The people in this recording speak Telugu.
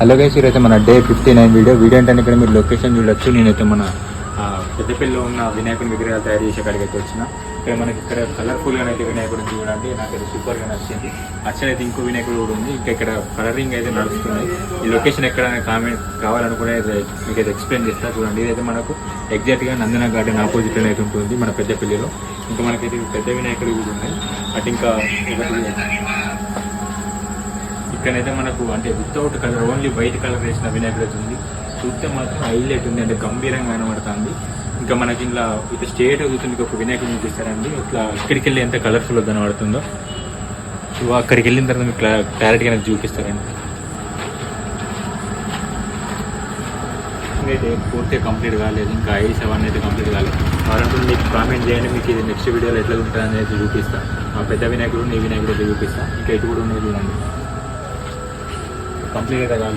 హలో గైస్ ఈరోజు మన day fifty nine video video అంటే ఇక్కడ మీరు లొకేషన్ చూడొచ్చు. నేనైతే మన పెద్దపల్లిలో ఉన్న వినాయకుడి విగ్రహాలు తయారు చేసే కాడికి అయితే వచ్చిన. ఇక్కడ మనకి ఇక్కడ కలర్ఫుల్గా అయితే వినాయకుడు చూడండి. నాకైతే సూపర్గా నచ్చింది. అసలు అయితే ఇంకో వినాయకుడు కూడా ఉంది. ఇంకా ఇక్కడ కలరింగ్ అయితే నడుస్తుంది ఈ లొకేషన్ ఎక్కడ కామెంట్ కావాలనుకునే మీకు అయితే ఎక్స్ప్లెయిన్ చేస్తా. చూడండి. ఇదైతే మనకు ఎగ్జాక్ట్గా నందన గార్డెన్ ఆపోజిట్లో అయితే ఉంటుంది మన పెద్దపల్లిలో. ఇంకా మనకైతే పెద్ద వినాయకుడు కూడా ఉన్నాయి అటు ఇంకా ఇక్కడైతే మనకు అంటే without colour only white colour వేసిన వినాయకుడు అయితే ఉంది. చూస్తే మాత్రం హైలైట్ ఉంది అంటే గంభీరంగా కనబడుతుంది. ఇంకా మనకి ఇలా ఇటు స్టేట్ అవుతుంది ఒక వినాయకుడు చూపిస్తారండి. ఇట్లా ఇక్కడికి వెళ్ళి ఎంత కలర్ఫుల్ కనబడుతుందో. సో అక్కడికి వెళ్ళిన తర్వాత మీకు క్లారిటీగా నాకు చూపిస్తారండి. అయితే పూర్తిగా కంప్లీట్ కాలేదు. ఇంకా ఐస్ అవన్నీ అయితే కంప్లీట్ కాలేదు. కావాలంటే మీకు కామెంట్ చేయండి. మీకు ఇది నెక్స్ట్ వీడియోలో ఎట్లా ఉంటుంది అనేది చూపిస్తాను ఆ పెద్ద వినాయకుడు నీ వినాయకుడు చూపిస్తాను ఇంకా ఇటు కూడా ఉన్నది చూడండి. కంప్లీట్ అయితే కాలేదు